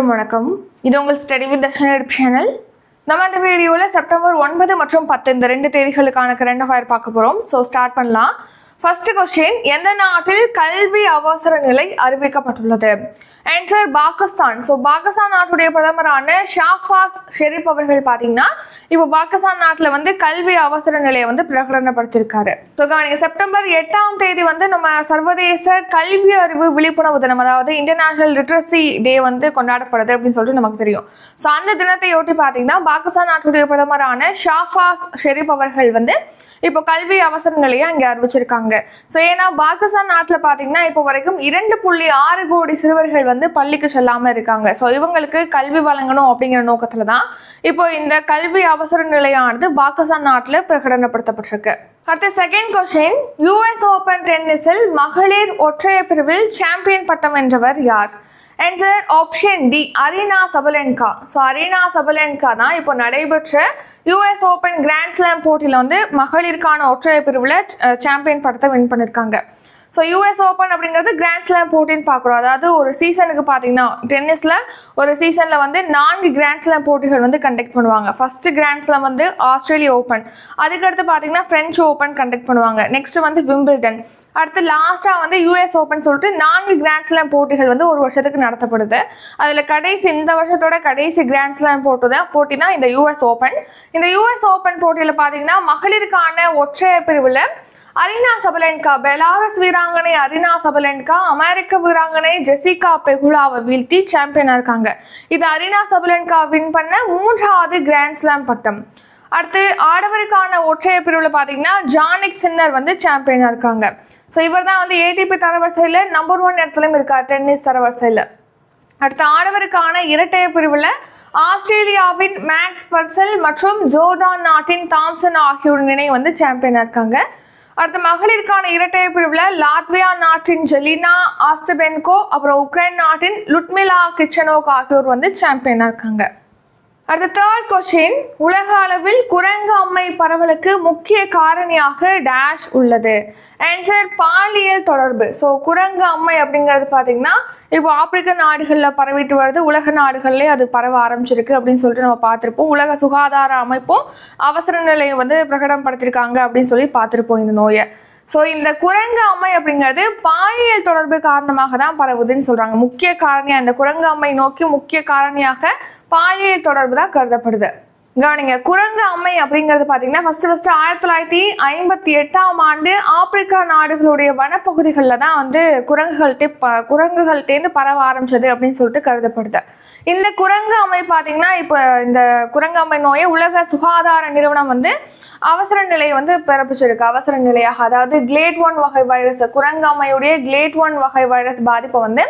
அனைவருக்கும் வணக்கம். இது உங்கள் ஸ்டடி வித் தர்ஷன் சேனல் நம்ம இந்த வீடியோவில் செப்டம்பர் ஒன்பது மற்றும் பத்து இந்த ரெண்டு தேதிகளுக்கான கரண்ட் அஃபயர் பார்க்க போகிறோம் ஸோ ஸ்டார்ட் பண்ணலாம். ஃபர்ஸ்ட் கொஸ்டின் எந்த நாட்டில் கல்வி அவசர நிலை அறிவிக்கப்பட்டுள்ளது? ஆன்சர் பாகிஸ்தான் ஸோ பாகிஸ்தான் நாட்டுடைய பிரதமரான ஷாஃபாஸ் ஷெரீப் அவர்கள் பார்த்தீங்கன்னா இப்போ பாகிஸ்தான் நாட்டில் வந்து கல்வி அவசர நிலையை வந்து பிரகடனப்படுத்தியிருக்காரு ஸோ கவனிங்க செப்டம்பர் எட்டாம் தேதி வந்து நம்ம சர்வதேச கல்வி அறிவு விழிப்புணர்வு தினம் அதாவது இன்டர்நேஷனல் லிட்ரஸி டே வந்து கொண்டாடப்படுது அப்படின்னு சொல்லிட்டு நமக்கு தெரியும். ஸோ அந்த தினத்தையொட்டி பார்த்தீங்கன்னா பாகிஸ்தான் நாட்டுடைய பிரதமரான ஷாஃபாஸ் ஷெரீப் அவர்கள் வந்து இப்போ கல்வி அவசர நிலையை அங்கே அறிவிச்சிருக்காங்க. ஸோ ஏன்னா பாகிஸ்தான் நாட்டில் பார்த்தீங்கன்னா இப்போ வரைக்கும் இரண்டு புள்ளி ஆறு கோடி சிறுவர்கள் வந்து பள்ளிக்கு செல்லாமல் இருக்காங்க. ஸோ இவங்களுக்கு கல்வி வழங்கணும் அப்படிங்கிற நோக்கத்தில் தான் இப்போ இந்த கல்வி அவசர நிலையானது பாகிஸ்தான் நாட்டில் பிரகடனப்படுத்தப்பட்டிருக்கு. அடுத்த செகண்ட் கொஸ்டின் யூஎஸ் ஓபன் டென்னிஸில் மகளிர் ஒற்றையர் பிரிவில் சாம்பியன் பட்டம் வென்றவர் யார்? Answer option D Aryna Sabalenka so Aryna Sabalenka தான் இப்போ நடைபெற்ற யூஎஸ் ஓப்பன் கிராண்ட் ஸ்லாம் போட்டியில் வந்து மகளிருக்கான ஒற்றையர் பிரிவில் சாம்பியன் பட்டத்தை வின் பண்ணியிருக்காங்க ஸோ யூஎஸ் ஓப்பன் அப்படிங்கிறது கிராண்ட் ஸ்லாம் போட்டின்னு பார்க்குறோம். அதாவது ஒரு சீசனுக்கு பார்த்தீங்கன்னா டென்னிஸில் ஒரு சீசனில் வந்து நான்கு கிராண்ட் ஸ்லாம் போட்டிகள் வந்து கண்டக்ட் பண்ணுவாங்க. ஃபர்ஸ்ட் கிராண்ட் ஸ்லாம் வந்து ஆஸ்திரேலியா ஓப்பன் அதுக்கடுத்து பார்த்தீங்கன்னா ஃப்ரெஞ்ச் ஓப்பன் கண்டக்ட் பண்ணுவாங்க. நெக்ஸ்ட் வந்து விம்பிள்டன் அடுத்து லாஸ்ட்டாக வந்து யூஎஸ் ஓப்பன் சொல்லிட்டு நான்கு கிராண்ட் ஸ்லாம் போட்டிகள் வந்து ஒரு வருஷத்துக்கு நடத்தப்படுது. அதில் கடைசி இந்த வருஷத்தோட கடைசி கிராண்ட் ஸ்லாம் போட்டு தான் போட்டி தான் இந்த யூஎஸ் ஓப்பன் இந்த யூஎஸ் ஓப்பன் போட்டியில் பார்த்தீங்கன்னா மகளிருக்கான ஒற்றையர் பிரிவில் அரினா சபலென்கா பெலாரஸ் வீராங்கனை அரினா சபலென்கா அமெரிக்க வீராங்கனை ஜெசிகா பெகுலாவை வீழ்த்தி சாம்பியனாக இருக்காங்க. இது அரினா சபலென்கா வின் பண்ண மூன்றாவது கிராண்ட் ஸ்லாம் பட்டம். அடுத்து ஆடவருக்கான ஒற்றையர் பிரிவில் பார்த்தீங்கன்னா ஜானிக் சின்னர் வந்து சாம்பியனாக இருக்காங்க. ஸோ இவர் தான் வந்து ஏடிபி தரவரிசையில் நம்பர் ஒன் இடத்துலையும் இருக்கார் டென்னிஸ் தரவரிசையில். அடுத்து ஆடவருக்கான இரட்டையர் பிரிவில் ஆஸ்திரேலியாவின் மேக்ஸ் பர்சல் மற்றும் ஜோர்டான் நாட்டின் தாம்சன் ஆகியோர் இணை வந்து சாம்பியனாக இருக்காங்க. அடுத்து மகளிருக்கான இரட்டையர் பிரிவில் லாத்வியா நாட்டின் ஜெலினா ஆஸ்டபென்கோ அப்புறம் உக்ரைன் நாட்டின் லுட்மிலா கிச்சனோக் ஆகியோர் வந்து சாம்பியனாக இருக்காங்க. அடுத்த தேர்ட் கொஸ்டின் உலக அளவில் குரங்கு அம்மை பரவலுக்கு முக்கிய காரணியாக டேஷ் உள்ளது. ஆன்சர் பாலியல் தொடர்பு. ஸோ குரங்கு அம்மை அப்படிங்கிறது பார்த்தீங்கன்னா இப்போ ஆப்பிரிக்க நாடுகளில் பரவிட்டு வருது. உலக நாடுகள்லேயே அது பரவ ஆரம்பிச்சிருக்கு அப்படின்னு சொல்லிட்டு நம்ம பார்த்துருப்போம். உலக சுகாதார அமைப்பும் அவசர நிலையை வந்து பிரகடனப்படுத்தியிருக்காங்க அப்படின்னு சொல்லி பார்த்துருப்போம் இந்த நோயை. ஸோ இந்த குரங்கு அம்மை அப்படிங்கிறது பாலியல் தொடர்பு காரணமாக தான் பரவுதுன்னு சொல்கிறாங்க முக்கிய காரணியாக இந்த குரங்கு அம்மை நோக்கி முக்கிய காரணியாக பாலியல் தொடர்பு தான் கருதப்படுது. கவனிங்க குரங்கு அம்மை அப்படிங்கிறது பார்த்தீங்கன்னா ஃபர்ஸ்ட் ஃபர்ஸ்ட் ஆயிரத்தி தொள்ளாயிரத்தி ஐம்பத்தி எட்டாம் ஆண்டு ஆப்பிரிக்கா நாடுகளுடைய வனப்பகுதிகளில் தான் வந்து குரங்குகள்கிட்ட ப குரங்குகள்கிட்டேருந்து பரவ ஆரம்பிச்சது அப்படின்னு சொல்லிட்டு கருதப்படுது. இந்த குரங்கு அம்மை பார்த்தீங்கன்னா இப்போ இந்த குரங்கு அம்மை நோயை உலக சுகாதார நிறுவனம் வந்து அவசர நிலையை வந்து பிறப்பிச்சிருக்கு. அவசர நிலையாக அதாவது கிளேட் ஒன் வகை வைரஸ் குரங்கு அம்மையுடைய கிளேட் ஒன் வகை வைரஸ் பாதிப்பை வந்து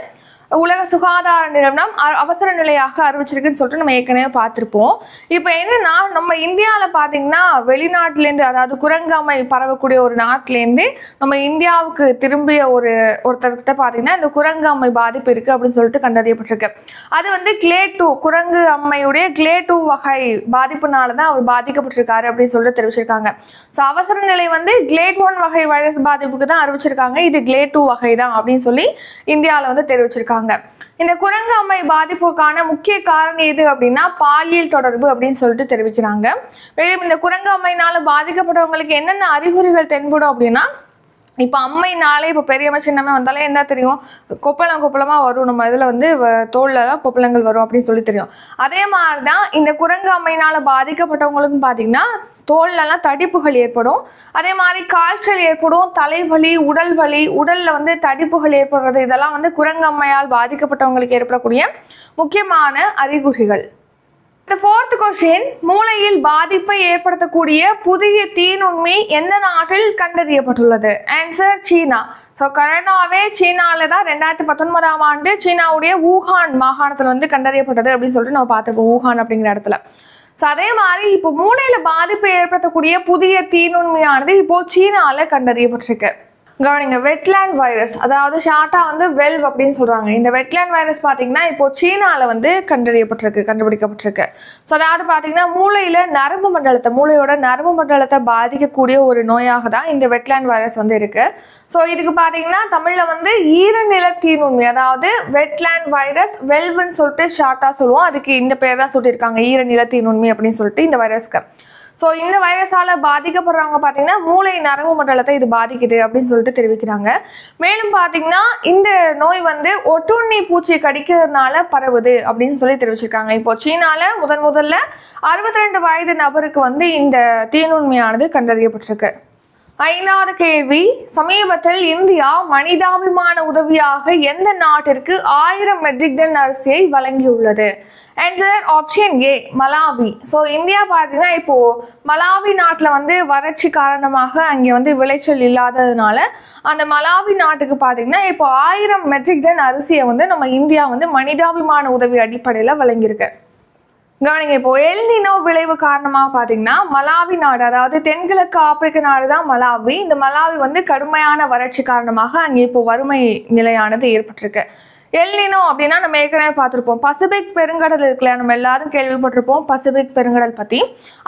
உலக சுகாதார நிறுவனம் அவசர நிலையாக அறிவிச்சிருக்குன்னு சொல்லிட்டு நம்ம ஏற்கனவே பார்த்துருப்போம். இப்போ என்னன்னா நம்ம இந்தியாவில் பார்த்தீங்கன்னா வெளிநாட்டிலேருந்து அதாவது குரங்காமை பரவக்கூடிய ஒரு நாட்டிலேருந்து நம்ம இந்தியாவுக்கு திரும்பிய ஒரு ஒருத்தர்கிட்ட பார்த்தீங்கன்னா இந்த குரங்கு அம்மை பாதிப்பு இருக்குது அப்படின்னு சொல்லிட்டு கண்டறியப்பட்டிருக்கு. அது வந்து கிளே டூ குரங்கு அம்மையுடைய கிளே டூ வகை பாதிப்புனால தான் அவர் பாதிக்கப்பட்டிருக்காரு அப்படின்னு சொல்லிட்டு தெரிவிச்சிருக்காங்க. ஸோ அவசர நிலை வந்து கிளேட் ஒன் வகை வைரஸ் பாதிப்புக்கு தான் அறிவிச்சிருக்காங்க. இது கிளே டூ வகை தான் அப்படின்னு சொல்லி இந்தியாவில் வந்து தெரிவிச்சிருக்காங்க. இந்த குரங்கு அம்மை பாதிப்புக்கான முக்கிய காரணம் எது அப்படின்னா பாலியல் தொடர்பு அப்படின்னு சொல்லிட்டு தெரிவிக்கிறாங்க. மேலும் இந்த குரங்கு அம்மையினால பாதிக்கப்பட்டவங்களுக்கு என்னென்ன அறிகுறிகள் தென்படும் அப்படின்னா இப்போ அம்மைனாலே இப்போ பெரியம்மா சின்னம்மா வந்தாலே என்ன தெரியும்? கொப்பளம் கொப்பளமாக வரும். நம்ம இதில் வந்து வ- தான் கொப்பளங்கள் வரும் அப்படின்னு சொல்லி தெரியும். அதே மாதிரி தான் இந்த குரங்கு அம்மையினால் பாதிக்கப்பட்டவங்களுக்கும் பார்த்தீங்கன்னா தோல்லலாம் தடிப்புகள் ஏற்படும். அதே மாதிரி காய்ச்சல் ஏற்படும் தலைவலி உடல் வலி உடலில் வந்து தடிப்புகள் ஏற்படுறது இதெல்லாம் வந்து குரங்கம்மையால் பாதிக்கப்பட்டவங்களுக்கு ஏற்படக்கூடிய முக்கியமான அறிகுறிகள். இந்த ஃபோர்த் கொஸ்டின் மூளையில் பாதிப்பை ஏற்படுத்தக்கூடிய புதிய தீநுண்மி எந்த நாட்டில் கண்டறியப்பட்டுள்ளது? ஆன்சர் சீனா. ஸோ கரோனாவே சீனாவில் தான் ரெண்டாயிரத்தி பத்தொன்பதாம் ஆண்டு சீனாவுடைய வூஹான் மாகாணத்தில் வந்து கண்டறியப்பட்டது அப்படின்னு சொல்லிட்டு நம்ம பார்த்துருப்போம் ஊகான் அப்படிங்கிற இடத்துல. ஸோ அதே மாதிரி இப்போ மூளையில் பாதிப்பை ஏற்படுத்தக்கூடிய புதிய தீநுண்மையானது இப்போ சீனாவில் கண்டறியப்பட்டிருக்கு. கவனிங்க வெட்லேண்ட் வைரஸ் அதாவது ஷார்ட்டாக வந்து வெல்வ் அப்படின்னு சொல்கிறாங்க இந்த வெட்லேண்ட் வைரஸ் பார்த்தீங்கன்னா இப்போது சீனாவில் வந்து கண்டறியப்பட்டிருக்கு கண்டுபிடிக்கப்பட்டிருக்கு. ஸோ அதாவது பார்த்தீங்கன்னா மூளையில் நரம்பு மண்டலத்தை மூளையோட நரம்பு மண்டலத்தை பாதிக்கக்கூடிய ஒரு நோயாக தான் இந்த வெட்லேண்ட் வைரஸ் வந்து இருக்குது ஸோ இதுக்கு பார்த்தீங்கன்னா தமிழில் வந்து ஈரநில தீநுண்மி அதாவது வெட்லேண்ட் வைரஸ் வெல்வ்னு சொல்லிட்டு ஷார்ட்டாக சொல்லுவோம். அதுக்கு இந்த பேர் தான் சொல்லியிருக்காங்க ஈரநில தீநுண்மி அப்படின்னு சொல்லிட்டு இந்த வைரஸ்க்கு ஸோ இந்த வைரஸால் பாதிக்கப்படுறவங்க பார்த்தீங்கன்னா மூளை நரம்பு மண்டலத்தை இது பாதிக்குது அப்படின்னு சொல்லிட்டு தெரிவிக்கிறாங்க. மேலும் பார்த்தீங்கன்னா இந்த நோய் வந்து ஒட்டுண்ணி பூச்சி கடிக்கிறதுனால பரவுது அப்படின்னு சொல்லி தெரிவிச்சிருக்காங்க. இப்போ சீனாவில் முதன் முதல்ல அறுபத்தி ரெண்டு வயது நபருக்கு வந்து இந்த தீநுண்மையானது கண்டறியப்பட்டிருக்கு. ஐந்தாவது கேள்வி. சமீபத்தில் இந்தியா மனிதாபிமான உதவியாக எந்த நாட்டிற்கு ஆயிரம் மெட்ரிக் டன் அரிசியை வழங்கியுள்ளது? Answer option A Malawi. So India பார்த்தீங்கன்னா இப்போ மலாவி நாட்டில் வந்து வறட்சி காரணமாக அங்கே வந்து விளைச்சல் இல்லாததுனால அந்த மலாவி நாட்டுக்கு பார்த்தீங்கன்னா இப்போ ஆயிரம் மெட்ரிக் டன் அரிசியை வந்து நம்ம இந்தியா வந்து மனிதாபிமான உதவி அடிப்படையில் வழங்கியிருக்கு. கவனிங்க இப்போ எல்னினோ விளைவு காரணமாக பார்த்தீங்கன்னா மலாவி நாடு அதாவது தென்கிழக்கு ஆப்பிரிக்க நாடு தான் மலாவி. இந்த மலாவி வந்து கடுமையான வறட்சி காரணமாக அங்கே இப்போ வறுமை நிலையானது ஏற்பட்டிருக்கு. எல்னினோ அப்படின்னா நம்ம ஏற்கனவே பார்த்துருப்போம். பசிபிக் பெருங்கடல் இருக்குல்ல நம்ம எல்லாரும் கேள்விப்பட்டிருப்போம் பசிபிக் பெருங்கடல் பற்றி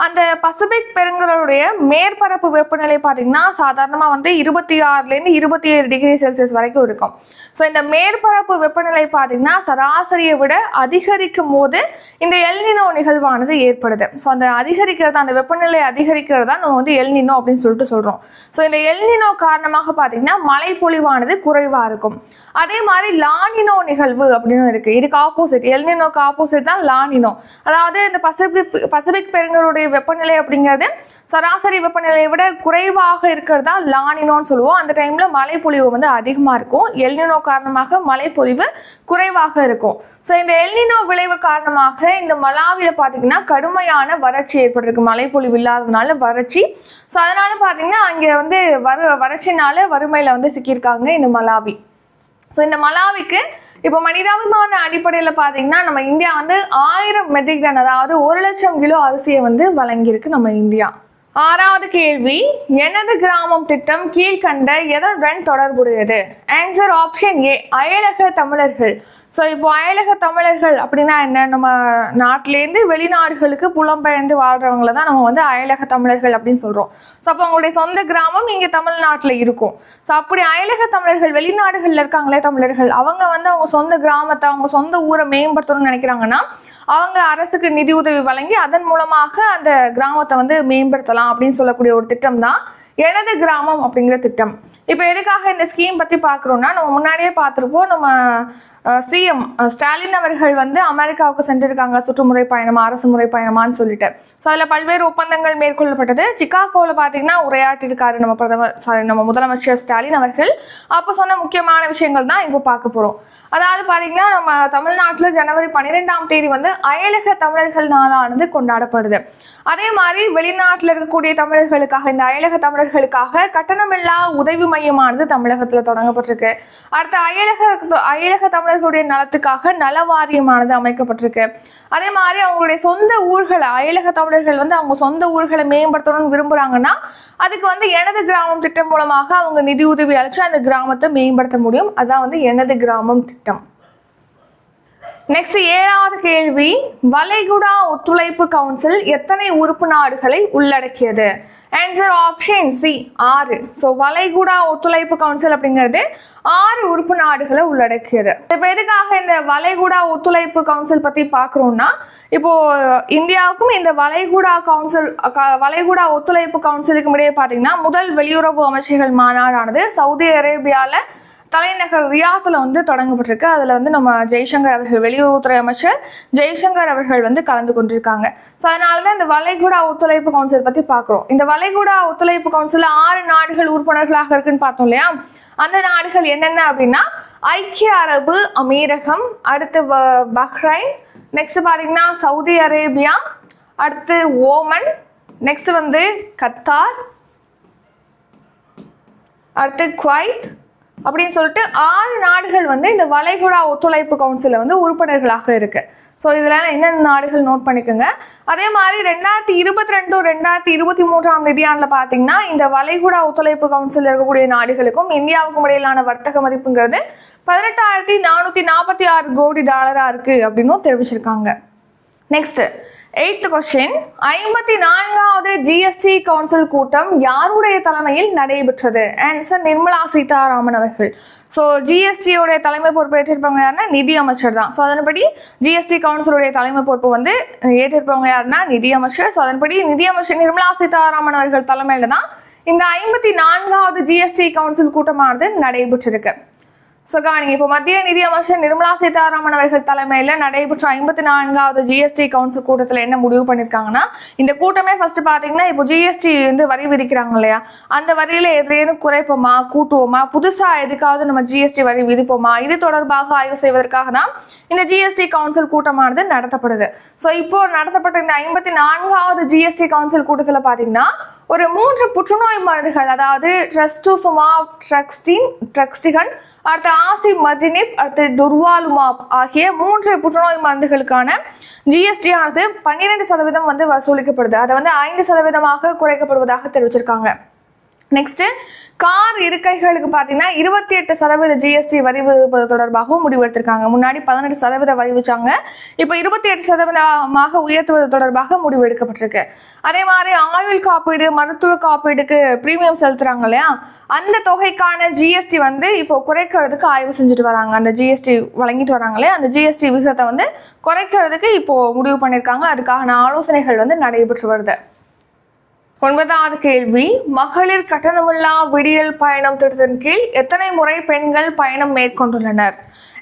அந்த பசிபிக் பெருங்கடலுடைய மேற்பரப்பு வெப்பநிலை பார்த்தீங்கன்னா சாதாரணமாக வந்து இருபத்தி ஆறுலேருந்து இருபத்தி ஏழு டிகிரி செல்சியஸ் வரைக்கும் இருக்கும். ஸோ இந்த மேற்பரப்பு வெப்பநிலை பார்த்திங்கன்னா சராசரியை விட அதிகரிக்கும் போது இந்த எல்னினோ நிகழ்வானது ஏற்படுது. ஸோ அந்த அதிகரிக்கிறது அந்த வெப்பநிலை அதிகரிக்கிறது தான் நம்ம வந்து எல்னினோ அப்படின்னு சொல்லிட்டு சொல்கிறோம் ஸோ இந்த எல்னினோ காரணமாக பார்த்தீங்கன்னா மழை பொழிவானது குறைவாக இருக்கும். அதே மாதிரி லானினோ நிகழ்வு அப்படின்னு இருக்கு. இதுக்கு ஆப்போசிட் எல்னினோக்கு ஆப்போசிட் தான் லானினோ அதாவது இந்த பசிபிக் பசிபிக் பெருங்கருடைய வெப்பநிலை அப்படிங்கிறது சராசரி வெப்பநிலையை விட குறைவாக இருக்கிறது தான் லானினோன்னு சொல்லுவோம். அந்த டைம்ல மழைப்பொழிவு வந்து அதிகமாக இருக்கும். எல்னினோ காரணமாக மழைப்பொழிவு குறைவாக இருக்கும். ஸோ இந்த எல்னினோ விளைவு காரணமாக இந்த மலாவியில் பார்த்தீங்கன்னா கடுமையான வறட்சி ஏற்பட்டிருக்கு. மழைப்பொழிவு இல்லாததுனால வறட்சி. ஸோ அதனால பார்த்தீங்கன்னா அங்கே வந்து வறு வறட்சினால வறுமையில் வந்து சிக்கியிருக்காங்க இந்த மலாவி. ஸோ இந்த மலாவிக்கு இப்போ மனிதாபிமான அடிப்படையில் பார்த்தீங்கன்னா நம்ம இந்தியா வந்து ஆயிரம் மெட்ரிக் டன் அதாவது ஒரு லட்சம் கிலோ அரிசியை வந்து வழங்கியிருக்கு நம்ம இந்தியா. ஆறாவது கேள்வி எனது கிராமம் திட்டம் கீழ்கண்ட எதனுடன் தொடர்புடையது? ஆன்சர் ஆப்ஷன் ஏ அயலக தமிழர்கள். ஸோ இப்போ அயலக தமிழர்கள் அப்படின்னா என்ன? நம்ம நாட்டிலேருந்து வெளிநாடுகளுக்கு புலம்பெயர்ந்து வாழ்றவங்கள தான் நம்ம வந்து அயலக தமிழர்கள் அப்படின்னு சொல்கிறோம் ஸோ அப்போ அவங்களுடைய சொந்த கிராமம் இங்கே தமிழ்நாட்டில் இருக்கும். ஸோ அப்படி அயலக தமிழர்கள் வெளிநாடுகளில் இருக்காங்களே தமிழர்கள் அவங்க வந்து அவங்க சொந்த கிராமத்தை அவங்க சொந்த ஊரை மேம்படுத்தணும்னு நினைக்கிறாங்கன்னா அவங்க அரசுக்கு நிதி உதவி வழங்கி அதன் மூலமாக அந்த கிராமத்தை வந்து மேம்படுத்தலாம் அப்படின்னு சொல்லக்கூடிய ஒரு திட்டம் தான் எனது கிராமம் அப்படிங்கிற திட்டம். இப்போ எதுக்காக இந்த ஸ்கீம் பற்றி பார்க்குறோன்னா நம்ம முன்னாடியே பார்த்துருப்போம் நம்ம சிஎம் ஸ்டாலின் அவர்கள் வந்து அமெரிக்காவுக்கு சென்றிருக்காங்க சுற்றுமுறை பயணமா அரசு முறை பயணமான்னு சொல்லிட்டு. ஸோ அதில் பல்வேறு ஒப்பந்தங்கள் மேற்கொள்ளப்பட்டது. சிக்காகோவில் பார்த்தீங்கன்னா உரையாற்றிருக்காரு நம்ம பிரதமர் சாரி நம்ம முதலமைச்சர் ஸ்டாலின் அவர்கள். அப்போ சொன்ன முக்கியமான விஷயங்கள் தான் இப்போ பார்க்க போகிறோம் அதாவது பார்த்தீங்கன்னா நம்ம தமிழ்நாட்டில் ஜனவரி பன்னிரெண்டாம் தேதி வந்து அயலக தமிழர்கள் நாளானது கொண்டாடப்படுது. அதே மாதிரி வெளிநாட்டில் இருக்கக்கூடிய தமிழர்களுக்காக இந்த அயலக மாணவர்களுக்காக கட்டணமில்லா உதவி மையமானது தமிழகத்தில் தொடங்கப்பட்டிருக்கு. அடுத்த அயலக அயலக தமிழர்களுடைய நலத்துக்காக நல வாரியமானது அமைக்கப்பட்டிருக்கு. அதே மாதிரி அவங்களுடைய சொந்த ஊர்களை அயலக தமிழர்கள் வந்து அவங்க சொந்த ஊர்களை மேம்படுத்தணும்னு விரும்புகிறாங்கன்னா அதுக்கு வந்து எனது கிராமம் திட்டம் மூலமாக அவங்க நிதி உதவி அளித்து அந்த கிராமத்தை மேம்படுத்த முடியும். அதான் வந்து எனது கிராமம் திட்டம். நெக்ஸ்ட் ஏழாவது கேள்வி வளைகுடா ஒத்துழைப்பு கவுன்சில் எத்தனை உறுப்பு நாடுகளை உள்ளடக்கியது? ஆன்சர் ஆப்ஷன் சி ஆறு. ஸோ வளைகுடா ஒத்துழைப்பு கவுன்சில் அப்படிங்கிறது ஆறு உறுப்பு நாடுகளை உள்ளடக்கியது. இப்போ எதுக்காக இந்த வளைகுடா ஒத்துழைப்பு கவுன்சில் பற்றி பார்க்குறோம்னா இப்போ இந்தியாவுக்கும் இந்த வளைகுடா கவுன்சில் க- வளைகுடா ஒத்துழைப்பு கவுன்சிலுக்கும் இடையே பார்த்தீங்கன்னா முதல் வெளியுறவு அமைச்சர்கள் மாநாடானது சவுதி அரேபியாவில் தலைநகர் ரியாத்தில் வந்து தொடங்கப்பட்டிருக்கு. அதில் வந்து நம்ம ஜெய்சங்கர் அவர்கள் வெளியுறவுத்துறை அமைச்சர் ஜெய்சங்கர் அவர்கள் வந்து கலந்து கொண்டிருக்காங்க. ஸோ அதனால தான் இந்த வளைகுடா ஒத்துழைப்பு கவுன்சில் பற்றி பார்க்குறோம். இந்த வளைகுடா ஒத்துழைப்பு கவுன்சிலில் ஆறு நாடுகள் உறுப்பினர்களாக இருக்குன்னு பார்த்தோம் இல்லையா? அந்த நாடுகள் என்னென்ன அப்படின்னா ஐக்கிய அரபு அமீரகம் அடுத்து வ- பஹ்ரைன் நெக்ஸ்ட் பார்த்தீங்கன்னா சவுதி அரேபியா அடுத்து ஓமன் நெக்ஸ்ட் வந்து கத்தார் அடுத்து குவைத் அப்படின்னு சொல்லிட்டு ஆறு நாடுகள் வந்து இந்த வளைகுடா ஒத்துழைப்பு கவுன்சிலில் வந்து உறுப்பினர்களாக இருக்குது ஸோ இதில் என்னென்ன நாடுகள் நோட் பண்ணிக்கோங்க. அதே மாதிரி ரெண்டாயிரத்தி இருபத்தி ரெண்டு ரெண்டாயிரத்தி இருபத்தி மூன்றாம் நிதியாண்டில் பார்த்தீங்கன்னா இந்த வளைகுடா ஒத்துழைப்பு கவுன்சில் இருக்கக்கூடிய நாடுகளுக்கும் இந்தியாவுக்கும் இடையிலான வர்த்தக மதிப்புங்கிறது பதினெட்டாயிரத்தி நானூற்றி நாற்பத்தி ஆறு கோடி டாலராக இருக்குது அப்படின்னும் தெரிவிச்சிருக்காங்க. நெக்ஸ்ட்டு எயித்து கொஸ்டின் ஐம்பத்தி நான்காவது ஜிஎஸ்டி கவுன்சில் கூட்டம் யாருடைய தலைமையில் நடைபெற்றது? ஆன்சர் நிர்மலா சீதாராமன் அவர்கள். ஸோ ஜிஎஸ்டியோடைய தலைமை பொறுப்பு ஏற்றிருப்பவங்க யாருன்னா நிதி அமைச்சர் தான். ஸோ அதன்படி ஜிஎஸ்டி கவுன்சிலுடைய தலைமை பொறுப்பு வந்து ஏற்றிருப்பவங்க யாருன்னா நிதி அமைச்சர். ஸோ அதன்படி நிதி அமைச்சர் நிர்மலா சீதாராமன் அவர்கள் தலைமையில் தான் இந்த ஐம்பத்தி நான்காவது ஜிஎஸ்டி கவுன்சில் கூட்டமானது நடைபெற்றிருக்கு. ஸோ கவனிங்க இப்போ மத்திய நிதி அமைச்சர் நிர்மலா சீதாராமன் அவர்கள் தலைமையில் நடைபெற்ற ஐம்பத்தி நான்காவது ஜிஎஸ்டி கவுன்சில் கூட்டத்தில் என்ன முடிவு பண்ணியிருக்காங்கன்னா இந்த கூட்டமே ஃபர்ஸ்ட் பார்த்தீங்கன்னா இப்போ ஜிஎஸ்டி வந்து வரி விதிக்கிறாங்க இல்லையா? அந்த வரியில் எதுலேயும் குறைப்போமா கூட்டுவோமா? புதுசாக எதுக்காவது நம்ம ஜிஎஸ்டி வரி விதிப்போமா? இது தொடர்பாக ஆய்வு செய்வதற்காக தான் இந்த ஜிஎஸ்டி கவுன்சில் கூட்டமானது நடத்தப்படுது. ஸோ இப்போ நடத்தப்பட்ட இந்த ஐம்பத்தி நான்காவது ஜிஎஸ்டி கவுன்சில் கூட்டத்தில் பார்த்தீங்கன்னா ஒரு மூன்று புற்றுநோய் மருந்துகள் அதாவது ட்ரஸ்டோசுமா ட்ரக்ஸ்டின் ட்ரக்ஸ்டிகன் அடுத்து ஆசி மதினிப் அடுத்து துர்வாலுமாப் ஆகிய மூன்று புற்றுநோய் மருந்துகளுக்கான ஜிஎஸ்டி ஆனது பன்னிரெண்டு சதவீதம் வந்து வசூலிக்கப்படுது. அதை வந்து ஐந்து சதவீதமாக குறைக்கப்படுவதாக தெரிவிச்சிருக்காங்க. நெக்ஸ்ட்டு கார் இருக்கைகளுக்கு பார்த்தீங்கன்னா இருபத்தி எட்டு சதவீத ஜிஎஸ்டி வரி விதிப்பது தொடர்பாகவும் முடிவெடுத்திருக்காங்க. முன்னாடி பதினெட்டு சதவீத வரி வச்சாங்க இப்போ இருபத்தி எட்டு சதவீதமாக உயர்த்துவது தொடர்பாக முடிவு எடுக்கப்பட்டிருக்கு. அதே மாதிரி ஆயுள் காப்பீடு மருத்துவ காப்பீடுக்கு பிரீமியம் செலுத்துறாங்க இல்லையா? அந்த தொகைக்கான ஜிஎஸ்டி வந்து இப்போ குறைக்கிறதுக்கு ஆய்வு செஞ்சுட்டு வராங்க. அந்த ஜிஎஸ்டி வழங்கிட்டு வராங்களே அந்த ஜிஎஸ்டி விகிதத்தை வந்து குறைக்கிறதுக்கு இப்போ முடிவு பண்ணியிருக்காங்க அதுக்கான ஆலோசனைகள் வந்து நடைபெற்று வருது. ஒன்பதாவது கேள்வி மகளிர் கட்டணமில்லா விடியல் பயணம் திட்டத்தின் கீழ் எத்தனை முறை பெண்கள் பயணம் மேற்கொண்டுள்ளனர்?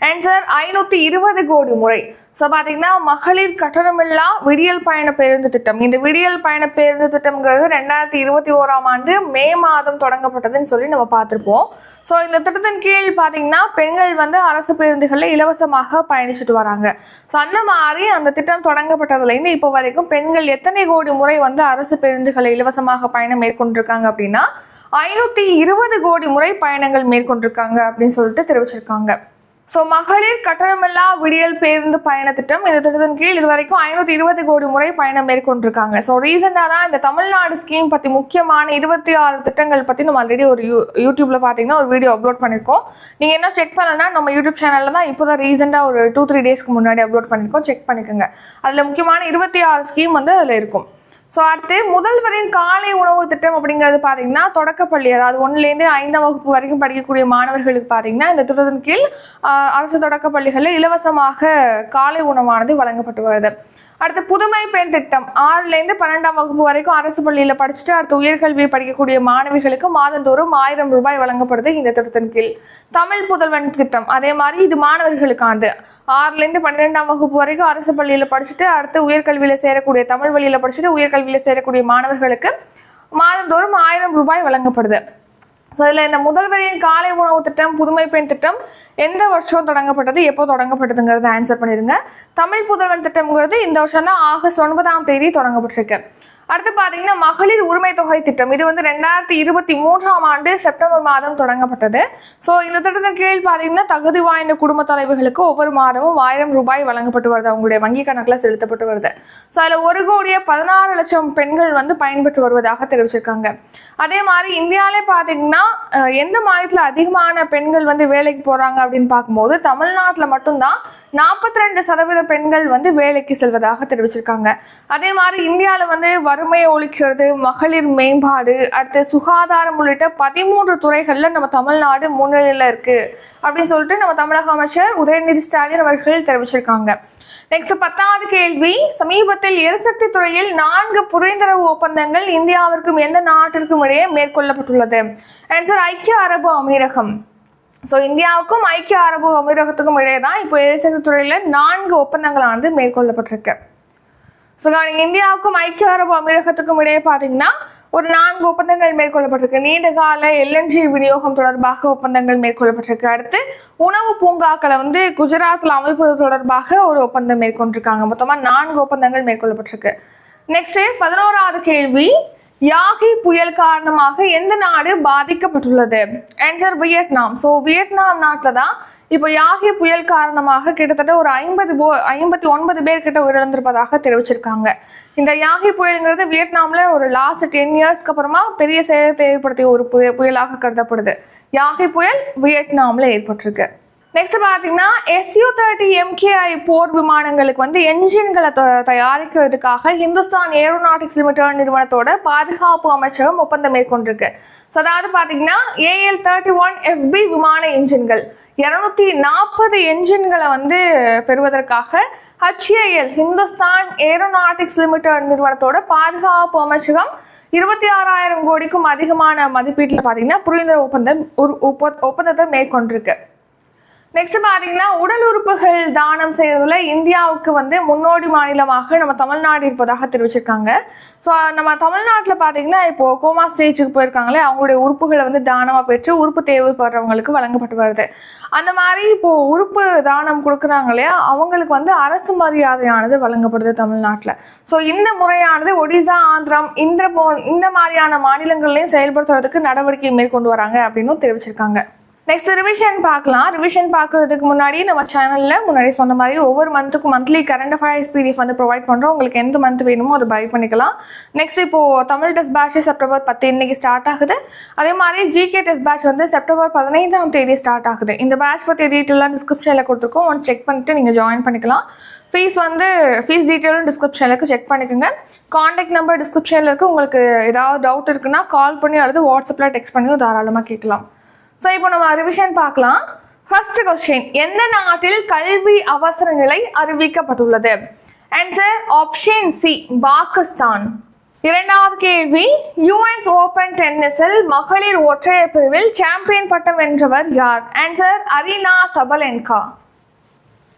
ஆன்சர் ஐநூத்தி இருபது கோடி முறை. ஸோ பார்த்தீங்கன்னா மகளிர் கட்டணமில்லா விடியல் பயண பேருந்து திட்டம். இந்த விடியல் பயண பேருந்து திட்டம்ங்கிறது ரெண்டாயிரத்தி இருபத்தி ஓராம் ஆண்டு மே மாதம் தொடங்கப்பட்டதுன்னு சொல்லி நம்ம பார்த்துருப்போம். ஸோ இந்த திட்டத்தின் கீழ் பார்த்தீங்கன்னா பெண்கள் வந்து அரசு பேருந்துகளில் இலவசமாக பயணிச்சுட்டு வராங்க. ஸோ அந்த மாதிரி அந்த திட்டம் தொடங்கப்பட்டதுலேருந்து இப்போ வரைக்கும் பெண்கள் எத்தனை கோடி முறை வந்து அரசு பேருந்துகளை இலவசமாக பயணம் மேற்கொண்டிருக்காங்க அப்படின்னா ஐநூற்றி இருபது கோடி முறை பயணங்கள் மேற்கொண்டிருக்காங்க அப்படின்னு சொல்லிட்டு தெரிவிச்சிருக்காங்க. ஸோ மகளிர் கட்டணமில்லா விடியல் பேருந்து பயண திட்டம் இந்த திட்டத்தின் கீழ் இது வரைக்கும் ஐநூற்றி இருபது கோடி முறை பயணம் மேற்கொண்டிருக்காங்க. ஸோ ரீசெண்டாக தான் இந்த தமிழ்நாடு ஸ்கீம் பற்றி முக்கியமான இருபத்தி ஆறு திட்டங்கள் பற்றி நம்ம ஆல்ரெடி ஒரு யூ யூடியூப்ல பார்த்தீங்கன்னா ஒரு வீடியோ அப்லோட் பண்ணியிருக்கோம் நீங்கள் என்ன செக் பண்ணலன்னா நம்ம யூடியூப் சேனலில் தான் இப்போ தான் ரீசெண்டாக ஒரு டூ த்ரீ டேஸ்க்கு முன்னாடி அப்லோட் பண்ணியிருக்கோம் செக் பண்ணிக்கோங்க. அதில் முக்கியமான இருபத்தி ஆறு ஸ்கீம் வந்து அதில் இருக்கும். ஸோ அடுத்து முதல்வரின் காலை உணவு திட்டம் அப்படிங்கிறது பார்த்தீங்கன்னா தொடக்கப்பள்ளி அதாவது ஒன்றுலேருந்து ஐந்தாம் வகுப்பு வரைக்கும் படிக்கக்கூடிய மாணவர்களுக்கு பார்த்தீங்கன்னா இந்த திட்டத்தின் கீழ் அரசு தொடக்கப் பள்ளிகளில் இலவசமாக காலை உணவானது வழங்கப்பட்டு வருது. அடுத்து புதுமை பெண் திட்டம். ஆறுலேருந்து பன்னெண்டாம் வகுப்பு வரைக்கும் அரசு பள்ளியில் படிச்சுட்டு அடுத்து உயர்கல்வி படிக்கக்கூடிய மாணவிகளுக்கு மாதந்தோறும் ஆயிரம் ரூபாய் வழங்கப்படுது இந்த திட்டத்தின் கீழ். தமிழ் புதல்வன் திட்டம். அதே மாதிரி இது மாணவர்களுக்கானது. ஆறுலேருந்து பன்னிரெண்டாம் வகுப்பு வரைக்கும் அரசு பள்ளியில் படிச்சுட்டு அடுத்து உயர்கல்வியில் சேரக்கூடிய தமிழ் வழியில் படிச்சுட்டு உயர்கல்வியில் சேரக்கூடிய மாணவர்களுக்கு மாதந்தோறும் ஆயிரம் ரூபாய் வழங்கப்படுது. ஸோ இதில் இந்த முதல்வரின் காலை உணவு திட்டம் புதுமை பெண் திட்டம் எந்த வருஷம் தொடங்கப்பட்டது எப்போ தொடங்கப்பட்டதுங்கிறத ஆன்சர் பண்ணிடுங்க தமிழ் புதல்வன் திட்டம்ங்கிறது இந்த வருஷம் தான் ஆகஸ்ட் ஒன்பதாம் தேதி தொடங்கப்பட்டிருக்கு. அடுத்து பார்த்தீங்கன்னா மகளிர் உரிமை தொகை திட்டம். இது வந்து ரெண்டாயிரத்தி இருபத்தி மூன்றாம் ஆண்டு செப்டம்பர் மாதம் தொடங்கப்பட்டது. ஸோ இந்த திட்டத்தின் கீழ் பார்த்தீங்கன்னா தகுதி வாய்ந்த குடும்ப தலைவர்களுக்கு ஒவ்வொரு மாதமும் ஆயிரம் ரூபாய் வழங்கப்பட்டு வருது. அவங்களுடைய வங்கி கணக்கில் செலுத்தப்பட்டு வருது. ஸோ அதில் ஒரு கோடியே பதினாறு லட்சம் பெண்கள் வந்து பயன்பெற்று வருவதாக தெரிவிச்சிருக்காங்க. அதே மாதிரி இந்தியாவிலே பார்த்தீங்கன்னா எந்த மாநிலத்தில் அதிகமான பெண்கள் வந்து வேலைக்கு போகிறாங்க அப்படின்னு பார்க்கும்போது தமிழ்நாட்டில் மட்டும்தான் நாற்பத்தி ரெண்டு சதவீத பெண்கள் வந்து வேலைக்கு செல்வதாக தெரிவிச்சிருக்காங்க. அதே மாதிரி இந்தியாவில் வந்து வறுமையை ஒழிக்கிறது மகளிர் மேம்பாடு அடுத்து சுகாதாரம் உள்ளிட்ட பதிமூன்று துறைகளில் நம்ம தமிழ்நாடு முன்னிலையில் இருக்கு. அப்படின்னு சொல்லிட்டு நம்ம தமிழக அமைச்சர் உதயநிதி ஸ்டாலின் அவர்கள் தெரிவிச்சிருக்காங்க. நெக்ஸ்ட் பத்தாவது கேள்வி. சமீபத்தில் எரிசக்தி துறையில் நான்கு புரிந்துணர்வு ஒப்பந்தங்கள் இந்தியாவிற்கும் எந்த நாட்டிற்கும் இடையே மேற்கொள்ளப்பட்டுள்ளது. ஆன்சர் ஐக்கிய அரபு அமீரகம். ஸோ இந்தியாவுக்கும் ஐக்கிய அரபு அமீரகத்துக்கும் இடையே தான் இப்போ எரிசக்தி துறையில் நான்கு ஒப்பந்தங்களானது மேற்கொள்ளப்பட்டிருக்கு. ஸோ நீங்கள் இந்தியாவுக்கும் ஐக்கிய அரபு அமீரகத்துக்கும் இடையே பார்த்தீங்கன்னா ஒரு நான்கு ஒப்பந்தங்கள் மேற்கொள்ளப்பட்டிருக்கு. நீண்ட கால எல்என்ஜி விநியோகம் தொடர்பாக ஒப்பந்தங்கள் மேற்கொள்ளப்பட்டிருக்கு. அடுத்து உணவு பூங்காக்களை வந்து குஜராத்தில் அமைப்பது தொடர்பாக ஒரு ஒப்பந்தம் மேற்கொண்டிருக்காங்க. மொத்தமாக நான்கு ஒப்பந்தங்கள் மேற்கொள்ளப்பட்டிருக்கு. நெக்ஸ்ட் பதினோராவது கேள்வி யாகி புயல் காரணமாக எந்த நாடு பாதிக்கப்பட்டுள்ளது? Answer Vietnam. ஸோ வியட்நாம் நாட்டில் தான் இப்போ யாகி புயல் காரணமாக கிட்டத்தட்ட ஒரு ஐம்பது போ ஐம்பத்தி ஒன்பது பேர் கிட்ட உயிரிழந்திருப்பதாக தெரிவிச்சிருக்காங்க. இந்த யாகி புயல்ங்கிறது வியட்நாமில் ஒரு லாஸ்ட் டென் இயர்ஸ்க்கு அப்புறமா பெரிய சேதத்தை ஏற்படுத்திய ஒரு புயல் புயலாக கருதப்படுது. யாகி புயல் வியட்நாமில் ஏற்பட்டிருக்கு. நெக்ஸ்ட் பார்த்தீங்கன்னா எஸ்யூ தேர்ட்டி எம்கேஐ போர் விமானங்களுக்கு வந்து என்ஜின்களை த- தயாரிக்கிறதுக்காக ஹிந்துஸ்தான் ஏரோநாட்டிக்ஸ் லிமிடெட் நிறுவனத்தோட பாதுகாப்பு அமைச்சகம் ஒப்பந்தம் மேற்கொண்டிருக்கு. ஸோ அதாவது பார்த்தீங்கன்னா ஏஎல் தேர்ட்டி ஒன் எஃப்பி விமான என்ஜின்கள் இரநூத்தி நாற்பது என்ஜின்களை வந்து பெறுவதற்காக ஹச்ஏஎல் ஹிந்துஸ்தான் ஏரோநாட்டிக்ஸ் லிமிடெட் நிறுவனத்தோட பாதுகாப்பு அமைச்சகம் இருபத்தி ஆறாயிரம் கோடிக்கும் அதிகமான மதிப்பீட்டில் பார்த்தீங்கன்னா புரிந்துணர்வு ஒப்பந்தம் ஒரு ஒப்பந்தத்தை மேற்கொண்டிருக்கு. நெக்ஸ்ட் பார்த்தீங்கன்னா உடல் உறுப்புகள் தானம் செய்யறதுல இந்தியாவுக்கு வந்து முன்னோடி மாநிலமாக நம்ம தமிழ்நாடு இருப்பதாக தெரிவிச்சிருக்காங்க. ஸோ நம்ம தமிழ்நாட்டில் பார்த்தீங்கன்னா இப்போ கோமா ஸ்டேஜுக்கு போயிருக்காங்களே அவங்களுடைய உறுப்புகளை வந்து தானமாக பெற்று உறுப்பு தேவைப்படுறவங்களுக்கு வழங்கப்பட்டு வருது. அந்த மாதிரி இப்போ உறுப்பு தானம் கொடுக்குறாங்க இல்லையா அவங்களுக்கு வந்து அரசு மரியாதையானது வழங்கப்படுது தமிழ்நாட்டில். ஸோ இந்த முறையானது ஒடிசா ஆந்திரம் இந்த போ இந்த மாதிரியான மாநிலங்கள்லையும் செயல்படுத்துறதுக்கு நடவடிக்கை மேற்கொண்டு வராங்க அப்படின்னு தெரிவிச்சிருக்காங்க. நெக்ஸ்ட் ரிவிஷன் பார்க்கலாம். ரிவிஷன் பார்க்கறதுக்கு முன்னாடி நம்ம சேனலில் முன்னாடி சொன்ன மாதிரி ஒவ்வொரு மந்த்துக்கும் மந்த்லி கரண்ட் அஃபேர்ஸ் பிடிஎஃப் வந்து ப்ரொவைட் பண்ணுறோம் உங்களுக்கு எந்த மந்த் வேணுமோ அதை பை பண்ணிக்கலாம். நெக்ஸ்ட் இப்போது தமிழ் டெஸ்ட் பேட்ச் செப்டம்பர் பத்து இன்னைக்கு ஸ்டார்ட் ஆகுது. அதே மாதிரி ஜிகே டெஸ்ட் பேட்ச் வந்து செப்டம்பர் பதினைந்தாம் தேதி ஸ்டார்ட் ஆகுது. இந்த பேட்ச் பற்றி டீட்டெயிலாக டிஸ்கிரிப்ஷனில் கொடுத்துருக்கோம். ஒன்ஸ் செக் பண்ணிட்டு நீங்கள் ஜாயின் பண்ணிக்கலாம். ஃபீஸ் வந்து ஃபீஸ் டீட்டெயிலும் டிஸ்கிரிப்ஷனில் இருக்குது செக் பண்ணிக்கோங்க. காண்டாக்ட் நம்பர் டிஸ்கிரிப்ஷனில் இருக்குது உங்களுக்கு ஏதாவது டவுட் இருக்குன்னா கால் பண்ணி அல்லது வாட்ஸ்அப்பில் டெக்ஸ்ட் பண்ணியும் தாராளமாக கேட்கலாம். ஸோ இப்போ நம்ம ரிவிஷன் பார்க்கலாம். ஃபர்ஸ்ட் கொஸ்டின் எந்த நாட்டில் கல்வி அவசர நிலை அறிவிக்கப்பட்டுள்ளது? Answer option C Pakistan. இரண்டாவது கேள்வி யுஎஸ் ஓபன் டென்னிஸில் மகளிர் ஒற்றையர் பிரிவில் சாம்பியன் பட்டம் வென்றவர் யார்? Answer Aryna Sabalenka.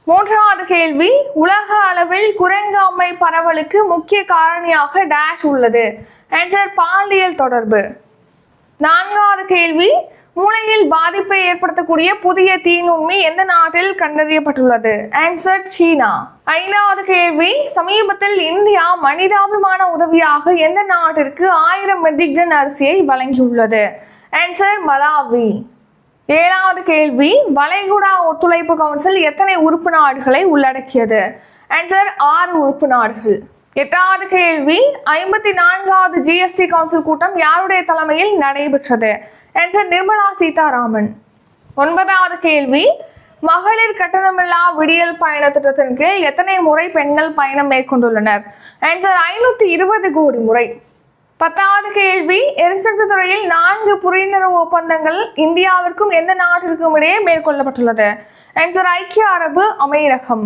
மூன்றாவது கேள்வி உலக அளவில் குரங்காமை பரவலுக்கு முக்கிய காரணியாக டேஷ் உள்ளது. ஆன்சர் பாலியல் தொடர்பு. நான்காவது கேள்வி மூளையில் பாதிப்பை ஏற்படுத்தக்கூடிய புதிய தீநுண்மி எந்த நாட்டில் கண்டறியப்பட்டுள்ளது? ஆன்சர் சீனா. ஐந்தாவது கேள்வி சமீபத்தில் இந்தியா மனிதாபிமான உதவியாக எந்த நாட்டிற்கு ஆயிரம் மெட்ரிக் டன் அரிசியை வழங்கியுள்ளது? Answer Malawi. ஏழாவது கேள்வி வளைகுடா ஒத்துழைப்பு கவுன்சில் எத்தனை உறுப்பு நாடுகளை உள்ளடக்கியது? ஆன்சர் ஆறு உறுப்பு நாடுகள். எட்டாவது கேள்வி ஐம்பத்தி நான்காவது ஜிஎஸ்டி கவுன்சில் கூட்டம் யாருடைய தலைமையில் நடைபெற்றது ஆன்சர் நிர்மலா சீதாராமன். ஒன்பதாவது கேள்வி மகளிர் கட்டணமில்லா விடியல் பயண திட்டத்தின் கீழ் எத்தனை முறை பெண்கள் பயணம் மேற்கொண்டுள்ளனர் ஆன்சர் ஐநூத்தி இருபது கோடி முறை. பத்தாவது கேள்வி எரிசக்தி துறையில் நான்கு புரிந்துணர்வு ஒப்பந்தங்கள் இந்தியாவிற்கும் எந்த நாட்டிற்கும் இடையே மேற்கொள்ளப்பட்டுள்ளது ஆன்சர் ஐக்கிய அரபு அமீரகம்.